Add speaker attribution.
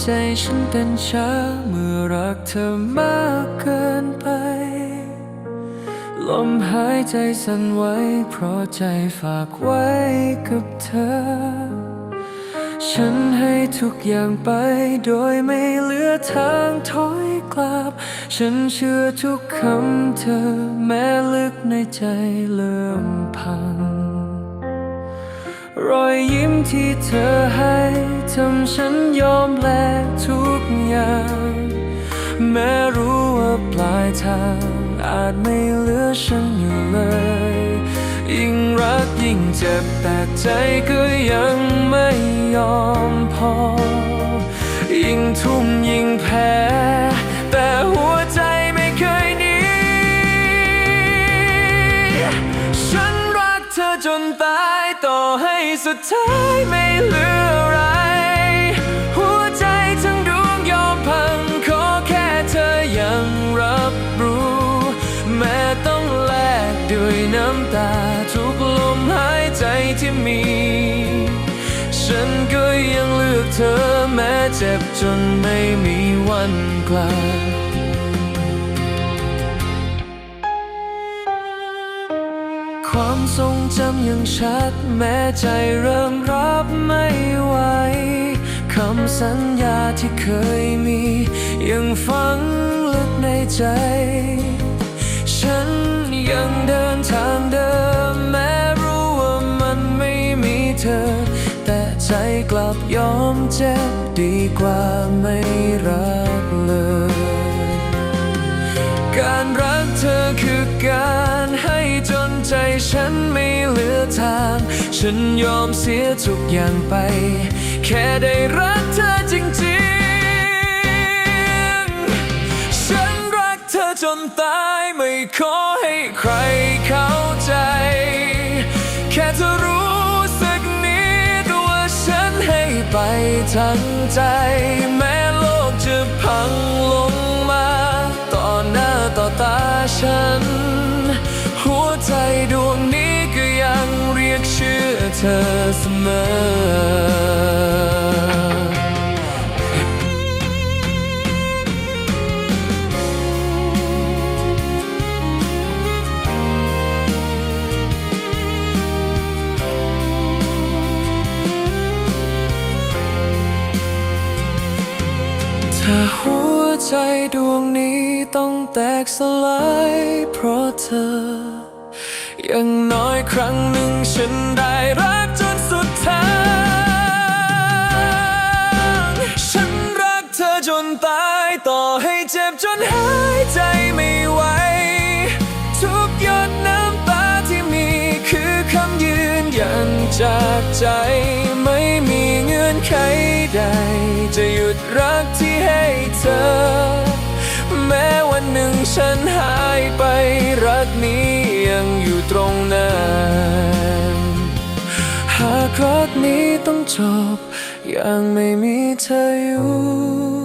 Speaker 1: ใจฉันเต้นช้าเมื่อรักเธอมากเกินไป ลมหายใจสั่นไหวเพราะใจฝากไว้กับเธอ ฉันให้ทุกอย่างไปโดยไม่เหลือทางถอยกลับ ฉันเชื่อทุกคำเธอแม้ลึกในใจเริ่มพัง รอยยิ้มที่เธอให้ ทำฉันยอมแลกทุกอย่าง แม้รู้ว่าปลายทางอาจไม่เหลือฉันอยู่เลย ยิ่งรักยิ่งเจ็บแต่ใจก็ยังไม่ยอมพอ ยิ่งทุ่มยิ่งแพ้ แต่หัวใจไม่เคยหนีฉันรักเธอจนตายต่อให้สุดท้ายไม่เหลือ ด้วยน้ำตาทุกลมหายใจที่มี ฉันก็ยังเลือกเธอแม้เจ็บจนไม่มีวันกลับความทรงจำยังชัด แม้ใจเริ่มรับไม่ไหวคำสัญญาที่เคยมี ยังฝังลึกในใจ ยังเดินทางเดิมแม้รู้ว่ามันไม่มีเธอ แต่ใจกลับยอมเจ็บดีกว่าไม่รักเลย การรักเธอคือการให้จนใจฉันไม่เหลือทาง ฉันยอมเสียทุกอย่างไป แค่ได้รักเธอจริง จนตายไม่ขอให้ใครเข้าใจ แค่เธอรู้สึกนี้ตัวฉันให้ไปทั้งใจ แม้โลกจะพังลงมา ต่อหน้าต่อตาฉัน หัวใจดวงนี้ก็ยังเรียกชื่อเธอเสมอ ถ้าหัวใจดวงนี้ต้องแตกสลายเพราะเธอ อย่างน้อยครั้งหนึ่งฉันได้รักจนสุดทางฉันรักเธอจนตายต่อให้เจ็บจนหายใจไม่ไหว ทุกหยดน้ำตาที่มีคือคำยืนยันจากใจ ไม่มีเงื่อนไขใด จะหยุดรักที่ เธอแม้วันหนึ่งฉันหายไปรักนี้ยังอยู่ตรงนั้นหากรักนี้ต้องจบยังไม่มีเธออยู่